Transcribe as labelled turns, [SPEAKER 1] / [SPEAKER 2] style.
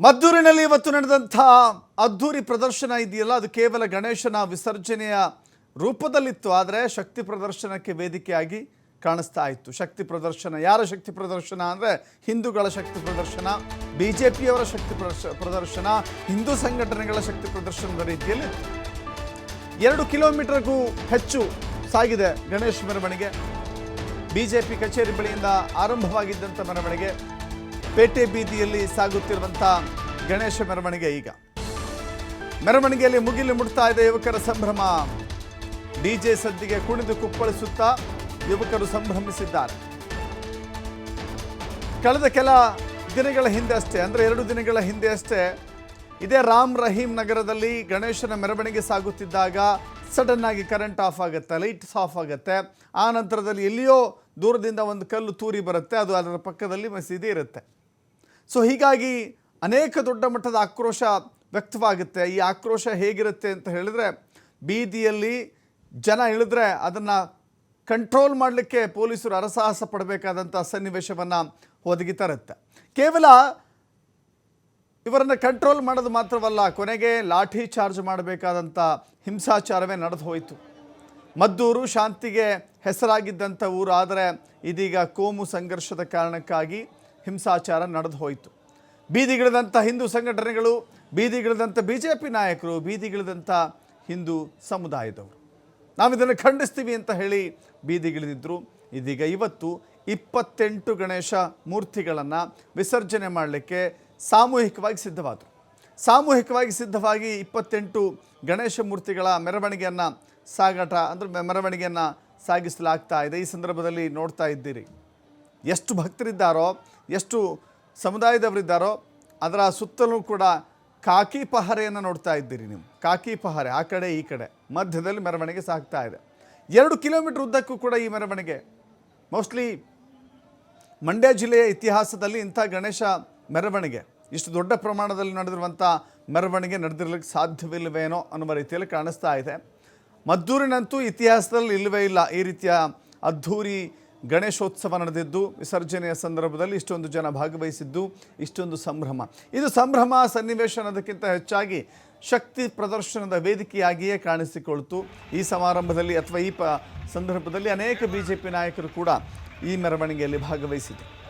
[SPEAKER 1] ಮದ್ದೂರಿನಲ್ಲಿ ಇವತ್ತು ನಡೆದಂಥ ಅದ್ಧೂರಿ ಪ್ರದರ್ಶನ ಇದೆಯಲ್ಲ, ಅದು ಕೇವಲ ಗಣೇಶನ ವಿಸರ್ಜನೆಯ ರೂಪದಲ್ಲಿತ್ತು, ಆದರೆ ಶಕ್ತಿ ಪ್ರದರ್ಶನಕ್ಕೆ ವೇದಿಕೆಯಾಗಿ ಕಾಣಿಸ್ತಾ ಇತ್ತು. ಶಕ್ತಿ ಪ್ರದರ್ಶನ, ಯಾರ ಶಕ್ತಿ ಪ್ರದರ್ಶನ ಅಂದರೆ ಹಿಂದೂಗಳ ಶಕ್ತಿ ಪ್ರದರ್ಶನ ಬಿ ಜೆ ಪಿಯವರ ಶಕ್ತಿ ಪ್ರದರ್ಶ- ಪ್ರದರ್ಶನ, ಹಿಂದೂ ಸಂಘಟನೆಗಳ ಶಕ್ತಿ ಪ್ರದರ್ಶನದ ರೀತಿಯಲ್ಲಿ ಎರಡು ಕಿಲೋಮೀಟರ್ಗೂ ಹೆಚ್ಚು ಸಾಗಿದೆ ಗಣೇಶ್ ಮೆರವಣಿಗೆ. ಬಿಜೆಪಿ ಕಚೇರಿ ಬಳಿಯಿಂದ ಆರಂಭವಾಗಿದ್ದಂಥ ಮೆರವಣಿಗೆ. ಪೇಟೆ ಬೀದಿಯಲ್ಲಿ ಸಾಗುತ್ತಿರುವಂಥ ಗಣೇಶ ಮೆರವಣಿಗೆ ಈಗ. ಮೆರವಣಿಗೆಯಲ್ಲಿ ಮುಗಿಲು ಮುಟ್ತಾ ಇದೆ ಯುವಕರ ಸಂಭ್ರಮ. ಡಿಜೆ ಸದ್ದಿಗೆ ಕುಣಿದು ಕುಪ್ಪಳಿಸುತ್ತಾ ಯುವಕರು ಸಂಭ್ರಮಿಸಿದ್ದಾರೆ. ಕಳೆದ ಕೆಲ ದಿನಗಳ ಹಿಂದೆ ಅಷ್ಟೇ, ಅಂದರೆ ಎರಡು ದಿನಗಳ ಹಿಂದೆ ಅಷ್ಟೇ, ಇದೇ ರಾಮ್ ರಹೀಂ ನಗರದಲ್ಲಿ ಗಣೇಶನ ಮೆರವಣಿಗೆ ಸಾಗುತ್ತಿದ್ದಾಗ ಸಡನ್ ಆಗಿ ಕರೆಂಟ್ ಆಫ್ ಆಗುತ್ತೆ, ಲೈಟ್ಸ್ ಆಫ್ ಆಗುತ್ತೆ. ಆ ನಂತರದಲ್ಲಿ ಎಲ್ಲಿಯೋ ದೂರದಿಂದ ಒಂದು ಕಲ್ಲು ತೂರಿ ಬರುತ್ತೆ, ಅದು ಅದರ ಪಕ್ಕದಲ್ಲಿ ಮಸೀದಿ ಇರುತ್ತೆ. ಸೊ ಹೀಗಾಗಿ ಅನೇಕ ದೊಡ್ಡ ಮಟ್ಟದ ಆಕ್ರೋಶ ವ್ಯಕ್ತವಾಗುತ್ತೆ. ಈ ಆಕ್ರೋಶ ಹೇಗಿರುತ್ತೆ ಅಂತ ಹೇಳಿದ್ರೆ, ಬೀದಿಯಲ್ಲಿ ಜನ ಇಳಿದ್ರೆ ಅದನ್ನು ಕಂಟ್ರೋಲ್ ಮಾಡಲಿಕ್ಕೆ ಪೊಲೀಸರು ಅರಸಾಹಸ ಪಡಬೇಕಾದಂಥ ಸನ್ನಿವೇಶವನ್ನು ಒದಗಿತರುತ್ತೆ ಕೇವಲ ಇವರನ್ನು ಕಂಟ್ರೋಲ್ ಮಾಡೋದು ಮಾತ್ರವಲ್ಲ, ಕೊನೆಗೆ ಲಾಠಿ ಚಾರ್ಜ್ ಮಾಡಬೇಕಾದಂಥ ಹಿಂಸಾಚಾರವೇ ನಡೆದು ಹೋಯಿತು. ಮದ್ದೂರು ಶಾಂತಿಗೆ ಹೆಸರಾಗಿದ್ದಂಥ ಊರು ಆದರೆ ಇದೀಗ ಕೋಮು ಸಂಘರ್ಷದ ಕಾರಣಕ್ಕಾಗಿ ಹಿಂಸಾಚಾರ ನಡೆದು ಹೋಯಿತು. ಬೀದಿಗಿಳಿದಂಥ ಹಿಂದೂ ಸಂಘಟನೆಗಳು ಬೀದಿಗಿಳಿದಂಥ ಬಿ ಜೆ ಪಿ ನಾಯಕರು ಬೀದಿಗಿಳಿದಂಥ ಹಿಂದೂ ಸಮುದಾಯದವರು. ನಾವು ಇದನ್ನು ಖಂಡಿಸ್ತೀವಿ ಅಂತ ಹೇಳಿ ಬೀದಿಗಿಳಿದಿದ್ದರು ಇದೀಗ ಇವತ್ತು ಇಪ್ಪತ್ತೆಂಟು ಗಣೇಶ ಮೂರ್ತಿಗಳನ್ನು ವಿಸರ್ಜನೆ ಮಾಡಲಿಕ್ಕೆ ಸಾಮೂಹಿಕವಾಗಿ ಸಿದ್ಧವಾದರು. ಸಾಮೂಹಿಕವಾಗಿ ಸಿದ್ಧವಾಗಿ ಇಪ್ಪತ್ತೆಂಟು ಗಣೇಶ ಮೂರ್ತಿಗಳ ಮೆರವಣಿಗೆಯನ್ನು ಸಾಗಾಟ ಅಂದರೆ ಮೆರವಣಿಗೆಯನ್ನು ಸಾಗಿಸಲಾಗ್ತಾ ಇದೆ. ಈ ಸಂದರ್ಭದಲ್ಲಿ ನೋಡ್ತಾ ಇದ್ದೀರಿ. ಎಷ್ಟು ಭಕ್ತರಿದ್ದಾರೋ, ಎಷ್ಟು ಸಮುದಾಯದವರಿದ್ದಾರೋ, ಅದರ ಸುತ್ತಲೂ ಕೂಡ ಕಾಕಿ ಪಹರೆಯನ್ನು ನೋಡ್ತಾ ಇದ್ದೀರಿ ನೀವು. ಕಾಕಿ ಪಹರೆ, ಆ ಕಡೆ, ಈ ಕಡೆ. ಮಧ್ಯದಲ್ಲಿ ಮೆರವಣಿಗೆ ಸಾಗ್ತಾ ಇದೆ. ಎರಡು ಕಿಲೋಮೀಟರ್ ಉದ್ದಕ್ಕೂ ಕೂಡ ಈ ಮೆರವಣಿಗೆ. ಮೋಸ್ಟ್ಲಿ ಮಂಡ್ಯ ಜಿಲ್ಲೆಯ ಇತಿಹಾಸದಲ್ಲಿ ಇಂಥ ಗಣೇಶ ಮೆರವಣಿಗೆ. ಇಷ್ಟು ದೊಡ್ಡ ಪ್ರಮಾಣದಲ್ಲಿ ನಡೆದಿರುವಂಥ ಮೆರವಣಿಗೆ ನಡೆದಿರಲಿಕ್ಕೆ ಸಾಧ್ಯವಿಲ್ಲವೇನೋ ಅನ್ನುವ ರೀತಿಯಲ್ಲಿ ಕಾಣಿಸ್ತಾ ಇದೆ. ಮದ್ದೂರಿನಂತೂ ಇತಿಹಾಸದಲ್ಲಿ ಇಲ್ಲವೇ ಇಲ್ಲ ಈ ರೀತಿಯ ಅದ್ಧೂರಿ ಗಣೇಶೋತ್ಸವ ನಡೆದಿದ್ದು, ವಿಸರ್ಜನೆಯ ಸಂದರ್ಭದಲ್ಲಿ ಇಷ್ಟೊಂದು ಜನ ಭಾಗವಹಿಸಿದ್ದು, ಇಷ್ಟೊಂದು ಸಂಭ್ರಮ. ಇದು ಸಂಭ್ರಮ ಸನ್ನಿವೇಶ ಅನ್ನೋದಕ್ಕಿಂತ ಹೆಚ್ಚಾಗಿ ಶಕ್ತಿ ಪ್ರದರ್ಶನದ ವೇದಿಕೆಯಾಗಿಯೇ ಕಾಣಿಸಿಕೊಳ್ತು. ಈ ಸಮಾರಂಭದಲ್ಲಿ ಅಥವಾ ಈ ಸಂದರ್ಭದಲ್ಲಿ ಅನೇಕ ಬಿ ನಾಯಕರು ಕೂಡ ಈ ಮೆರವಣಿಗೆಯಲ್ಲಿ ಭಾಗವಹಿಸಿದರು